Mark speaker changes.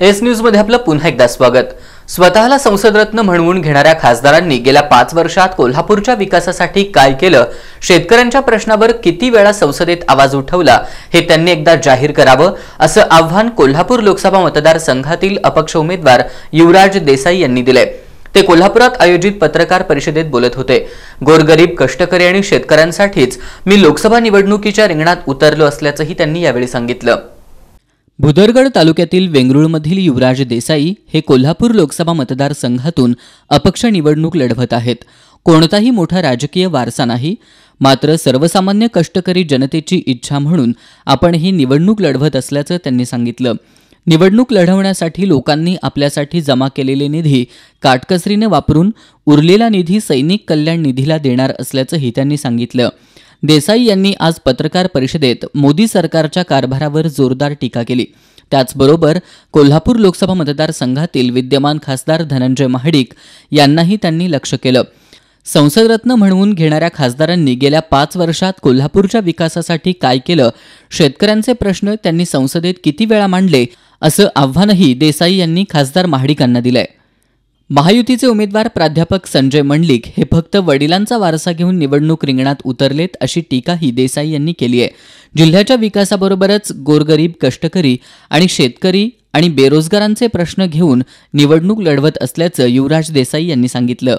Speaker 1: S न्यूजमध्ये आपलं पुन्हा एकदा स्वागत. स्वतःला संसदरत्न म्हणवून घेणाऱ्या खासदारांनी गेल्या पाच वर्षात कोल्हापूरच्या विकासासाठी काय केलं? शेतकऱ्यांच्या प्रश्नावर किती वेळा संसदेत आवाज उठवला? हे त्यांनी एकदा जाहीर करावं असं आव्हान कोल्हापूर लोकसभा मतदारसंघातील अपक्ष उमेदवार युवराज देसाई यांनी दिलंय. ते कोल्हापुरात आयोजित पत्रकार परिषदेत बोलत होते. गोरगरीब कष्टकरी आणि शेतकऱ्यांसाठीच मी लोकसभा निवडणुकीच्या रिंगणात उतरलो असल्याचंही त्यांनी यावेळी सांगितलं. भुदरगड तालुक्यातील वेंगरुळमधील युवराज देसाई हे कोल्हापूर लोकसभा मतदारसंघातून अपक्ष निवडणूक लढवत आहेत. कोणताही मोठा राजकीय वारसा नाही. मात्र सर्वसामान्य कष्टकरी जनतेची इच्छा म्हणून आपण ही निवडणूक लढवत असल्याचं त्यांनी सांगितलं. निवडणूक लढवण्यासाठी लोकांनी आपल्यासाठी जमा केलेले निधी काटकसरीने वापरून उरलेला निधी सैनिक कल्याण निधीला देणार असल्याचंही त्यांनी सांगितलं. देसाई यांनी आज पत्रकार परिषदेत मोदी सरकारच्या कारभारावर जोरदार टीका केली. त्याचबरोबर कोल्हापूर लोकसभा मतदारसंघातील विद्यमान खासदार धनंजय महाडिक यांनाही त्यांनी लक्ष केलं. संसदरत्न म्हणवून घेणाऱ्या खासदारांनी गेल्या पाच वर्षात कोल्हापूरच्या विकासासाठी काय केलं शेतकऱ्यांचे प्रश्न त्यांनी संसदेत किती वेळा मांडले असं आव्हानही देसाई यांनी खासदार महाडिकांना दिलंय. महायुतीचे उमेदवार प्राध्यापक संजय मंडलिक हे फक्त वडिलांचा वारसा घेऊन निवडणूक रिंगणात उतरलेत अशी टीकाही देसाई यांनी केली आहे. जिल्ह्याच्या विकासाबरोबरच गोरगरीब कष्टकरी आणि शेतकरी आणि बेरोजगारांचे प्रश्न घेऊन निवडणूक लढवत असल्याचं युवराज देसाई यांनी सांगितलं.